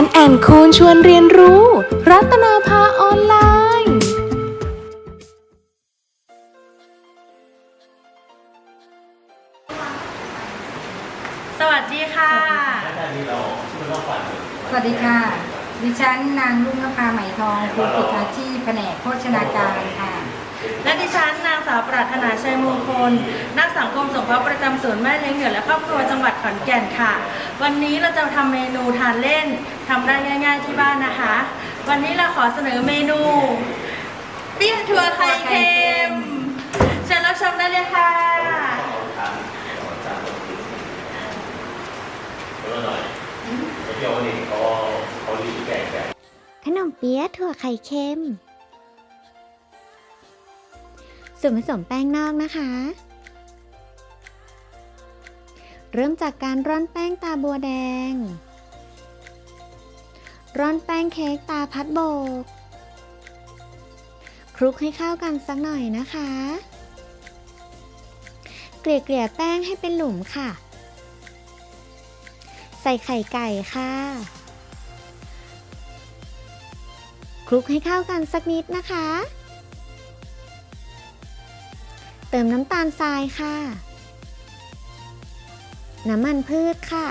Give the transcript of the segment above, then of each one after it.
นแอนคูณชวนเรียนรู้ รัตนาภาออนไลน์ สวัสดีค่ะ สวัสดีค่ะ ดิฉันนางรุ่งนภาไหมทองครูฝึกอาชีพแผนกโภชนาการค่ะ และดิฉันนาง สาวปรารถนาชัยมงคล นักสังคมสงเคราะห์ประจำศูนแม่เลี้ยงเดี่ยวและครอบครัวจังหวัดขอนแก่นค่ะ วันนี้เราจะทำเมนูทานเล่นทำได้ง่าย ๆที่บ้านนะคะ วันนี้เราขอเสนอเมนูเตี้ยถั่วไข่เค็มเชิญรับชมได้เลยค่ะขนมเปี๊ยะถั่วไข่เค็ม ส่วนผสมแป้งนอกนะคะ เริ่มจากการร่อนแป้งตาบัวแดง ร่อนแป้งเค้กตาพัดโบก คลุกให้เข้ากันสักหน่อยนะคะ เกลี่ยเกลี่ยแป้งให้เป็นหลุมค่ะ ใส่ไข่ไก่ค่ะ คลุกให้เข้ากันสักนิดนะคะ เติมน้ำตาลทรายค่ะ น้ำมันพืชค่ะ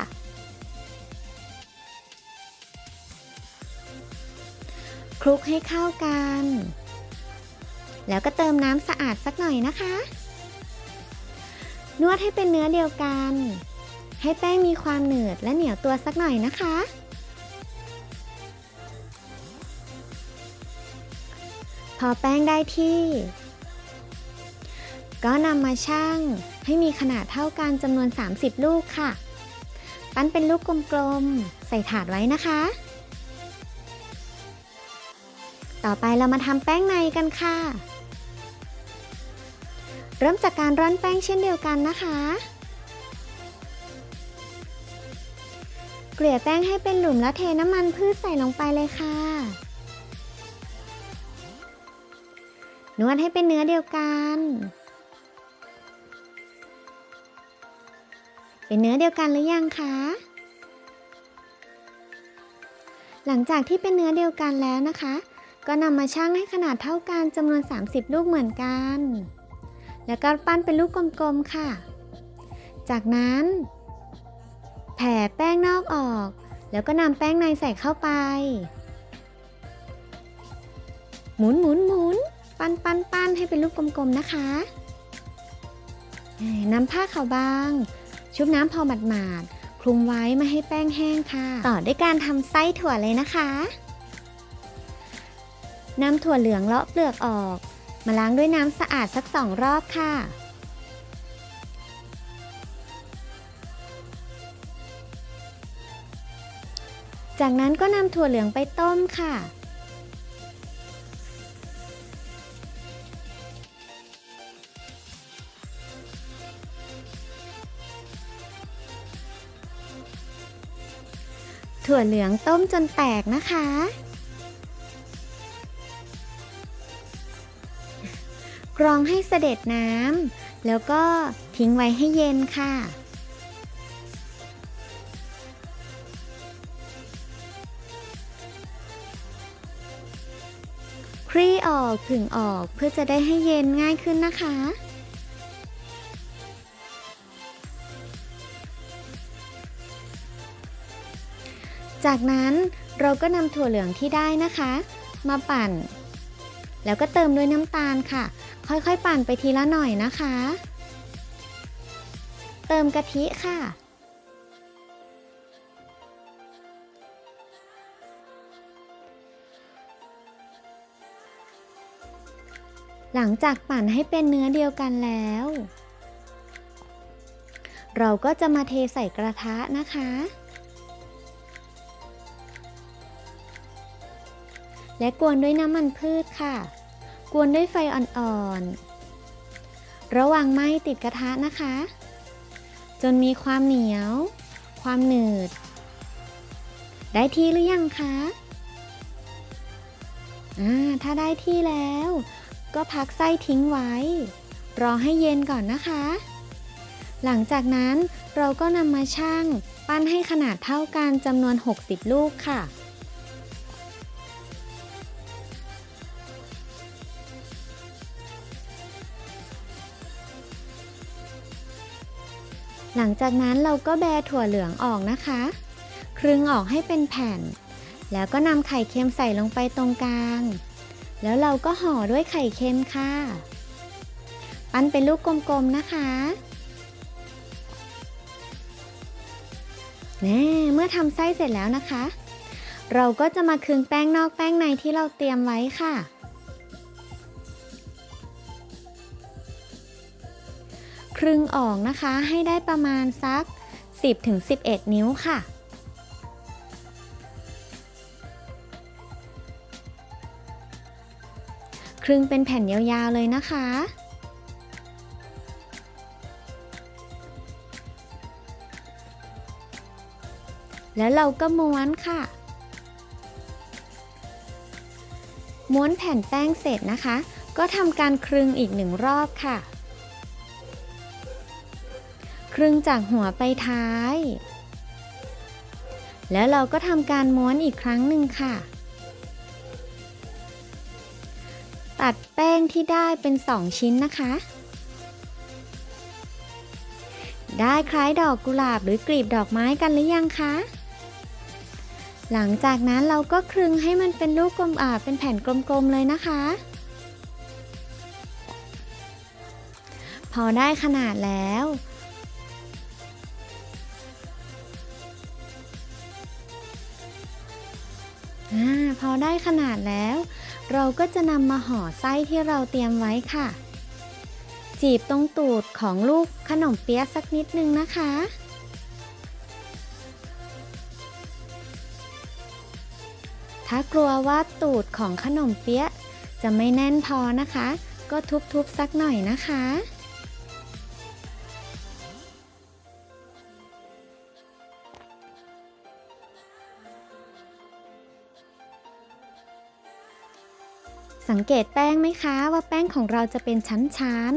คลุกให้เข้ากัน แล้วก็เติมน้ำสะอาดสักหน่อยนะคะ นวดให้เป็นเนื้อเดียวกัน ให้แป้งมีความหนืดและเหนียวตัวสักหน่อยนะคะพอแป้งได้ที่ ก็นำมาชั่งให้มีขนาดเท่ากันจำนวน 30 ลูกค่ะ ปั้นเป็นลูกกลมๆ ใส่ถาดไว้นะคะ ต่อไปเรามาทำแป้งในกันค่ะ เริ่มจากการร่อนแป้งเช่นเดียวกันนะคะ เกลี่ยแป้งให้เป็นหลุมแล้วเทน้ำมันพืชใส่ลงไปเลยค่ะนวดให้เป็นเนื้อเดียวกัน เป็นเนื้อเดียวกันหรือยังคะ หลังจากที่เป็นเนื้อเดียวกันแล้วนะคะ ก็นำมาชั่งให้ขนาดเท่ากันจำนวน 30 ลูกเหมือนกัน แล้วก็ปั้นเป็นลูกกลมๆค่ะ จากนั้น แผ่แป้งนอกออก แล้วก็นำแป้งในใส่เข้าไป หมุนหมุนหมุนปั้นปั้นปั้นให้เป็นลูกกลมๆนะคะนำผ้าขาวบาง ชุบน้ำพอหมาดๆคลุมไว้ไม่ให้แป้งแห้งค่ะ ต่อด้วยการทำไส้ถั่วเลยนะคะนำถั่วเหลืองเลาะเปลือกออก มาล้างด้วยน้ำสะอาดสักสองรอบค่ะ จากนั้นก็นำถั่วเหลืองไปต้มค่ะ ถั่วเหลืองต้มจนแตกนะคะ กรองให้เสด็จน้ำแล้วก็ทิ้งไว้ให้เย็นค่ะ คลี่ออกผึ่งออกเพื่อจะได้ให้เย็นง่ายขึ้นนะคะ จากนั้นเราก็นำถั่วเหลืองที่ได้นะคะ มาปั่น แล้วก็เติมด้วยน้ำตาลค่ะ ค่อยๆ ปั่นไปทีละหน่อยนะคะ เติมกะทิค่ะ หลังจากปั่นให้เป็นเนื้อเดียวกันแล้ว เราก็จะมาเทใส่กระทะนะคะ และกวนด้วยน้ำมันพืชค่ะ กวนด้วยไฟอ่อนๆ ระวังไหม้ติดกระทะนะคะ จนมีความเหนียว ความหนืด ได้ที่หรือยังคะถ้าได้ที่แล้ว ก็พักไส้ทิ้งไว้ รอให้เย็นก่อนนะคะ หลังจากนั้นเราก็นำมาชั่ง ปั้นให้ขนาดเท่ากันจำนวน 60 ลูกค่ะ หลังจากนั้นเราก็แบถั่วเหลืองออกนะคะ ครึ่งออกให้เป็นแผ่น แล้วก็นำไข่เค็มใส่ลงไปตรงกลาง แล้วเราก็ห่อด้วยไข่เค็มค่ะ ปั้นเป็นลูกกลมๆนะคะแน่เมื่อทำไส้เสร็จแล้วนะคะ เราก็จะมาคึงแป้งนอกแป้งในที่เราเตรียมไว้ค่ะ ครึ่งออกนะคะให้ได้ประมาณสัก 10-11 นิ้วค่ะครึ่งเป็นแผ่นยาวๆเลยนะคะ แล้วเราก็ม้วนค่ะ ม้วนแผ่นแป้งเสร็จนะคะ ก็ทำการคลึงอีกหนึ่งรอบค่ะ ครึ่งจากหัวไปท้าย แล้วเราก็ทำการม้วนอีกครั้งหนึ่งค่ะ ตัดแป้งที่ได้เป็น2ชิ้นนะคะ ได้คล้ายดอกกุหลาบหรือกลีบดอกไม้กันหรือยังคะหลังจากนั้นเราก็คลึงให้มันเป็นลูกกลมอ่าเป็นแผ่นกลมๆเลยนะคะ พอได้ขนาดแล้ว อพอได้ขนาดแล้ว เราก็จะนำมาห่อไส้ที่เราเตรียมไว้ค่ะ จีบตรงตูดของลูกขนมเปี๊ยะสักนิดนึงนะคะ ถ้ากลัวว่าตูดของขนมเปี๊ยะจะไม่แน่นพอนะคะ ก็ทุบๆสักหน่อยนะคะ สังเกตแป้งไหมคะว่าแป้งของเราจะเป็นชั้น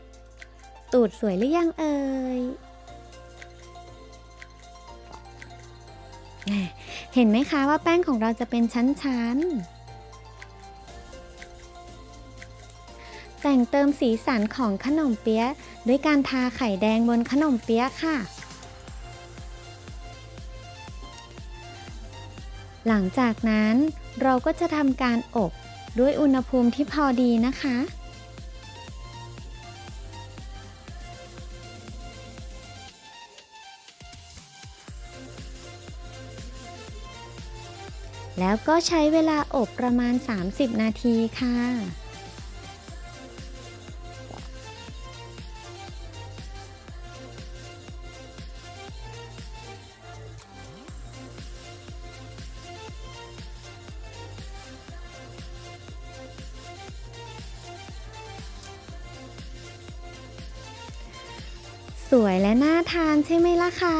ๆ ตูดสวยหรือยังเอ่ยเห็นไหมคะว่าแป้งของเราจะเป็นชั้นๆ แต่งเติมสีสันของขนมเปี๊ยะด้วยการทาไข่แดงบนขนมเปี๊ยะค่ะ หลังจากนั้นเราก็จะทำการอบด้วยอุณหภูมิที่พอดีนะคะ แล้วก็ใช้เวลาอบประมาณ 30 นาทีค่ะ สวยและน่าทานใช่ไหมล่ะคะ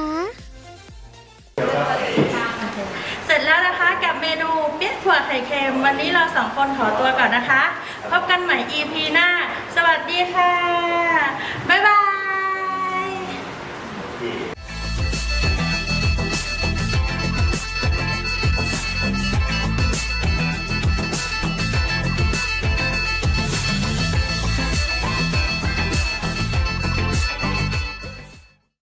เสร็จแล้วนะคะกับเมนูเปี๊ยะถั่วไข่เค็ม วันนี้เราสองคนขอตัวก่อนนะคะ พบกันใหม่ EP หน้า สวัสดีค่ะ บ๊ายบาย